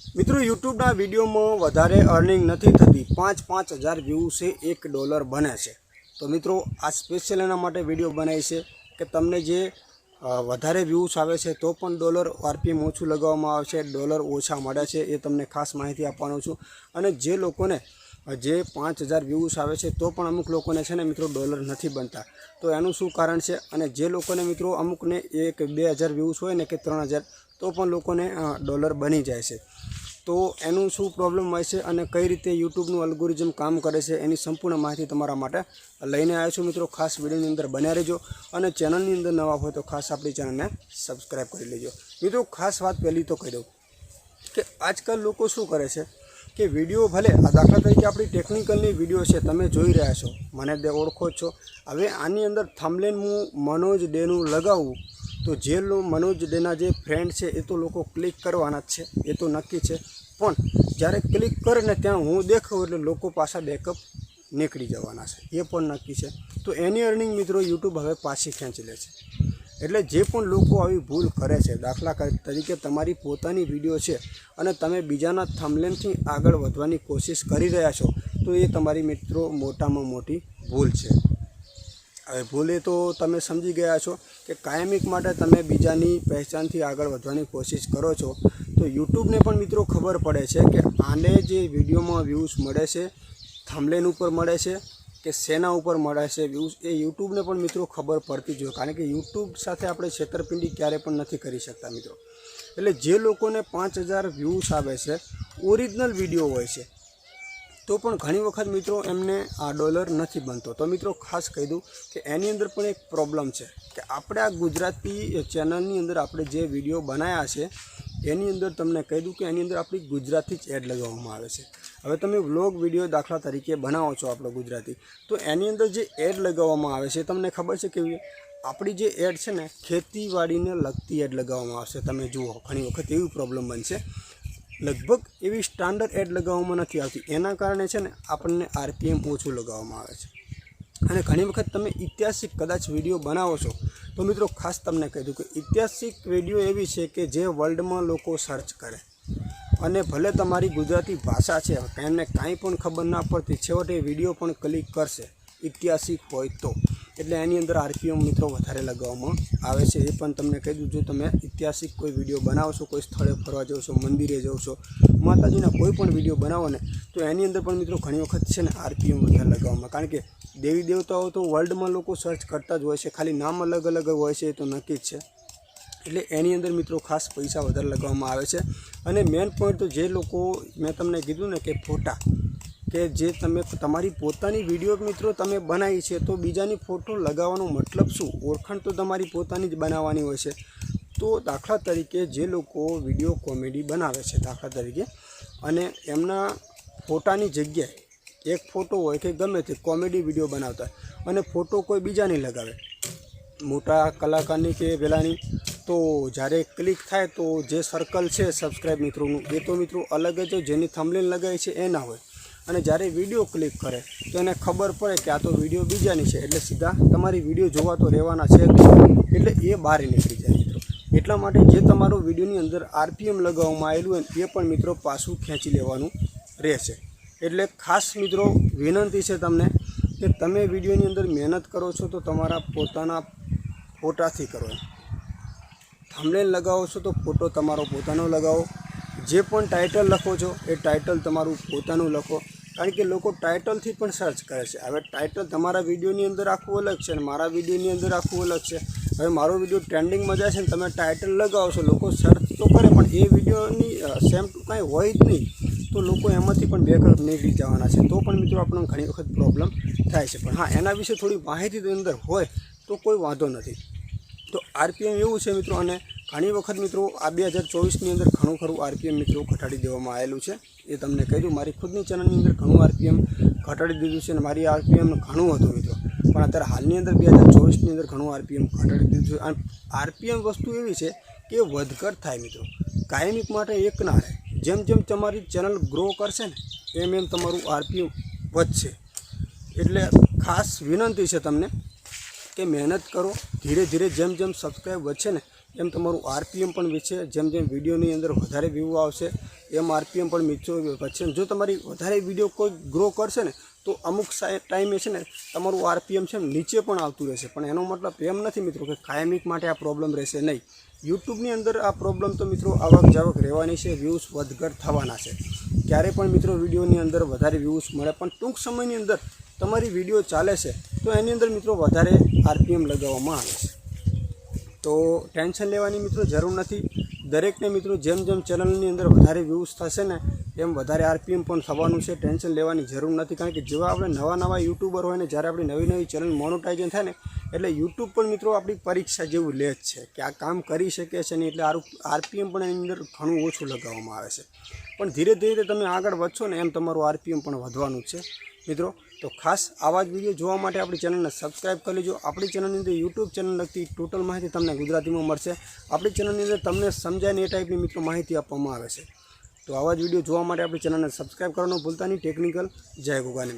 મિત્રો, યુટ્યુબના વિડીયોમાં વધારે અર્નિંગ નથી થતી. પાંચ પાંચ હજાર વ્યૂઝે એક ડોલર બને છે. તો મિત્રો, આ સ્પેશિયલ એના માટે વીડિયો બનાવી છે કે તમને જે વધારે વ્યૂઝ આવે છે, તો પણ ડોલર આરપીએમ ઓછું લગાવવામાં આવે છે ડોલર ઓછા મળે છે એ તમને ખાસ માહિતી આપવાનો છું. અને જે લોકોને જે પાંચ હજાર વ્યૂઝ આવે છે, તો પણ અમુક લોકોને છે ને મિત્રો ડોલર નથી બનતા. તો એનું શું કારણ છે? અને જે લોકોને મિત્રો, અમુકને એક બે હજાર વ્યૂઝ હોય ને કે ત્રણ હજાર તો પણ લોકોને ડોલર બની જાય છે. તો એનું શું પ્રોબ્લેમ હોય છે અને કઈ રીતે યુટ્યુબનું અલ્ગોરિઝમ કામ કરે છે એની સંપૂર્ણ માહિતી તમારા માટે લઈને આવ્યો છું મિત્રો. ખાસ વિડીયોની અંદર બન્યા રહેજો અને ચેનલની અંદર નવા હોય તો ખાસ આપણી ચેનલને સબસ્ક્રાઈબ કરી લેજો. મિત્રો, ખાસ વાત પહેલી તો કહી દઉં કે આજકાલ લોકો શું કરે છે કે વીડિયો ભલે આ દાખલા તરીકે આપણી ટેકનિકલની વીડિયો છે, તમે જોઈ રહ્યા છો. મને દે ઓળખો છો. હવે આની અંદર થમલેન હું મનોજ ડેનું લગાવું તો જે મનોજ ડેના જે ફ્રેન્ડ છે, એ તો લોકો ક્લિક કરવાના જ છે, એ તો નક્કી છે. પણ જ્યારે ક્લિક કરે ત્યાં હું દેખાઉં એટલે લોકો પાછા બેકઅપ નીકળી જવાના છે, એ પણ નક્કી છે. તો એની અર્નિંગ મિત્રો યુટ્યુબ હવે પાછી ખેંચી લે છે. એટલે જે પણ લોકો આવી ભૂલ કરે છે, દાખલા તરીકે તમારી પોતાની વીડિયો છે અને તમે બીજાના થમલેનથી આગળ વધવાની કોશિશ કરી રહ્યા છો, તો એ તમારી મિત્રો મોટામાં મોટી ભૂલ છે. હવે ભૂલે તો તમે સમજી ગયા છો કે કાયમિક માટે તમે બીજાની પહેચાનથી આગળ વધવાની કોશિશ કરો છો. તો યુટ્યુબને પણ મિત્રો ખબર પડે છે કે આને જે વિડીયોમાં વ્યૂઝ મળે છે થમલેન ઉપર મળે છે કે શેના ઉપર મળે છે વ્યૂઝ એ યુટ્યુબને પણ મિત્રો ખબર પડતી જોઈએ કારણ કે યુટ્યુબ સાથે આપણે છેતરપિંડી ક્યારે પણ નથી કરી શકતા મિત્રો. એટલે જે લોકોને પાંચ હજાર વ્યૂઝ આવે છે ઓરિજિનલ વીડિયો હોય છે તો પણ ઘણી વખત મિત્રો એમને આ ડોલર નથી બનતો. તો મિત્રો ખાસ કહી દઉં કે એની અંદર પણ એક પ્રોબ્લેમ છે કે આપણે આ ગુજરાતી ચેનલની અંદર આપણે જે વીડિયો બનાવ્યા છે, એની અંદર તમને કહી દઉં કે એની અંદર આપણી ગુજરાતી જ એડ લગાવવામાં આવે છે. હવે તમે વ્લોગ વીડિયો દાખલા તરીકે બનાવો છો આપણો ગુજરાતી, તો એની અંદર જે એડ લગાવવામાં આવે છે, તમને ખબર છે કે આપણી જે એડ છે ને, ખેતીવાડીને લગતી એડ લગાવવામાં આવશે. તમે જુઓ, ઘણી વખત એવી પ્રોબ્લેમ બનશે લગભગ એવી સ્ટાન્ડર્ડ એડ લગાવવામાં નથી આવતી. એના કારણે છે ને આપણને આરપીએમ ઓછું લગાવવામાં આવે છે. અને ઘણી વખત તમે ઐતિહાસિક કદાચ વીડિયો બનાવો છો, તો મિત્રો ખાસ તમને કહી દઉં કે ઐતિહાસિક વીડિયો એવી છે કે જે વર્લ્ડમાં લોકો સર્ચ કરે. અને ભલે તમારી ગુજરાતી ભાષા છે એમને કાંઈ પણ ખબર ના પડતી, છેવટે વીડિયો પણ ક્લિક કરશે, ઐતિહાસિક હોય તો. એટલે એની અંદર આરપીએમ મિત્રો વધારે લગાવવામાં આવે છે. એ પણ તમને કહી દઉં, જો તમે ઐતિહાસિક કોઈ વીડિયો બનાવો છો કોઈ સ્થળે ફરવા જાઓ છો મંદિરે જાઓ છો માતાજીના કોઈ પણ વીડિયો બનાવો ને, તો એની અંદર પણ મિત્રો ઘણી વખત છે ને આરપીએમ વધારે લગાવવામાં. કારણ કે દેવી દેવતાઓ તો વર્લ્ડમાં લોકો સર્ચ કરતા જ હોય છે, ખાલી નામ અલગ અલગ હોય છે એ તો નક્કી જ છે. એટલે એની અંદર મિત્રો ખાસ પૈસા વધારે લગાવવામાં આવે છે. અને મેઇન પોઈન્ટ તો જે લોકો, મેં તમને કીધું ને કે ફોટા કે જે તમે તમારી પોતાની વીડિયો મિત્રો તમે બનાવી છે, તો બીજાની ફોટો લગાવવાનો મતલબ શું? ઓળખાણ તો તમારી પોતાની જ બનાવવાની હોય છે. તો દાખલા તરીકે જે લોકો વીડિયો કોમેડી બનાવે છે, દાખલા તરીકે, અને એમના ફોટાની જગ્યાએ એક ફોટો હોય કે ગમે તે કોમેડી વીડિયો બનાવતા અને ફોટો કોઈ બીજાની લગાવે. મોટા કલાકારની કે પેલાની તો જ્યારે ક્લિક થાય તો જે સર્કલ છે સબસ્ક્રાઈબ મિત્રોનું, એ તો મિત્રો અલગ જ જેની થંબલેન લગાવી છે એ ના હોય. અને જ્યારે વીડિયો ક્લિક કરે, તો એને ખબર પડે કે આ તો વીડિયો બીજાની છે. એટલે સીધા તમારી વીડિયો જોવા તો રહેવાના છે. એટલે એ બહાર નીકળી જાય મિત્રો. એટલા માટે જે તમારો વિડીયોની અંદર આરપીએમ લગાવવામાં આવેલું હોય, એ પણ મિત્રો પાછું ખેંચી લેવાનું રહેશે. એટલે ખાસ મિત્રો વિનંતી છે તમને કે તમે વિડીયોની અંદર મહેનત કરો છો, તો તમારા પોતાના ફોટાથી કરો થમલેન લગાવો છો, તો ફોટો તમારો પોતાનો લગાવો. જે પણ ટાઇટલ લખો છો, એ ટાઇટલ તમારું પોતાનું લખો. કારણ કે લોકો ટાઇટલથી પણ સર્ચ કરે છે. હવે ટાઇટલ તમારા વિડીયોની અંદર આખું અલગ છે અને મારા વિડીયોની અંદર આખું અલગ છે. હવે મારો વીડિયો ટ્રેન્ડિંગમાં જાય છે ને તમે ટાઇટલ લગાવો છો, લોકો સર્ચ તો કરે પણ એ વિડીયોની સેમ ટુ કાંઈ હોય જ નહીં. તો લોકો એમાંથી પણ બેકઅપ નીકળી જવાના છે. તો પણ મિત્રો આપણને ઘણી વખત પ્રોબ્લેમ થાય છે. પણ હા, એના વિશે થોડી માહિતી અંદર હોય તો કોઈ વાંધો નથી. તો આરપીએમ એવું છે મિત્રો અને ઘણી વખત મિત્રો આ બે હજાર ચોવીસની અંદર ઘણું ખરું આરપીએમ મિત્રો ઘટાડી દેવામાં આવેલું છે. એ તમને કહ્યું, મારી ખુદની ચેનલની અંદર ઘણું આરપીએમ ઘટાડી દીધું છે અને મારી આરપીએમ ઘણું હતું મિત્રો. પણ અત્યારે હાલની અંદર બે હજાર ચોવીસની અંદર ઘણું આરપીએમ ઘટાડી દીધું છે. અને આરપીએમ વસ્તુ એવી છે કે વધઘટ થાય મિત્રો. કાયમિક માટે એક ના રહે. જેમ જેમ તમારી ચેનલ ગ્રો કરશે ને, એમ એમ તમારું આરપીએમ વધશે. એટલે ખાસ વિનંતી છે તમને કે મહેનત કરો. ધીરે ધીરે જેમ જેમ સબસ્ક્રાઈબ વધશે ને એમ તમારું આરપીએમ પણ વિશે જેમ જેમ વિડીયોની અંદર વધારે વ્યૂ આવશે, એમ આરપીએમ પણ મીચો વધશે જો તમારી વધારે વીડિયો કોઈ ગ્રો કરશે ને, તો અમુક ટાઈમે છે ને, તમારું આરપીએમ છે નીચે પણ આવતું રહેશે. પણ એનો મતલબ એમ નથી મિત્રો કે કાયમિક માટે આ પ્રોબ્લેમ રહેશે નહીં. યુટ્યુબની અંદર આ પ્રોબ્લેમ તો મિત્રો આવક જાવક રહેવાની છે વ્યૂઝ વધઘટ થવાના છે. ક્યારે પણ મિત્રો વિડીયોની અંદર વધારે વ્યૂઝ મળે, પણ ટૂંક સમયની અંદર તમારી વીડિયો ચાલે છે, તો એની અંદર મિત્રો વધારે આરપીએમ લગાવવામાં આવે છે. તો ટેન્શન લેવાની મિત્રો જરૂર નથી. દરેકને મિત્રો જેમ જેમ ચેનલની અંદર વધારે વ્યૂઝ થશે ને, એમ વધારે આરપીએમ પણ થવાનું છે. ટેન્શન લેવાની જરૂર નથી. કારણ કે જેવા આપણે નવા નવા યુટ્યુબર હોય ને, જ્યારે આપણી નવી નવી ચેનલ મોનોટાઇઝન થાય ને, એટલે યુટ્યુબ પણ મિત્રો આપણી પરીક્ષા જેવું લે જ છે કે આ કામ કરી શકે છે ને, એટલે આરપીએમ પણ એની અંદર ઘણું ઓછું લગાવવામાં આવે છે. પણ ધીરે ધીરે તમે આગળ વધશો ને, એમ તમારું આરપીએમ પણ વધવાનું છે. મિત્રો, તો ખાસ આવા જ વીડિયો જોવા માટે આપણી ચેનલને સબસ્ક્રાઈબ કરી લેજો. આપણી ચેનલની અંદર યુટ્યુબ ચેનલ લગતી ટોટલ માહિતી તમને ગુજરાતીમાં મળશે. આપણી ચેનલની અંદર તમને સમજાય ને એ ટાઈપની મિત્રો માહિતી આપવામાં આવે છે. તો આવા જ વીડિયો જોવા માટે આપણી ચેનલને સબસ્ક્રાઇબ કરવાનું ભૂલતા નહીં. ટેકનિકલ જય ગોગાની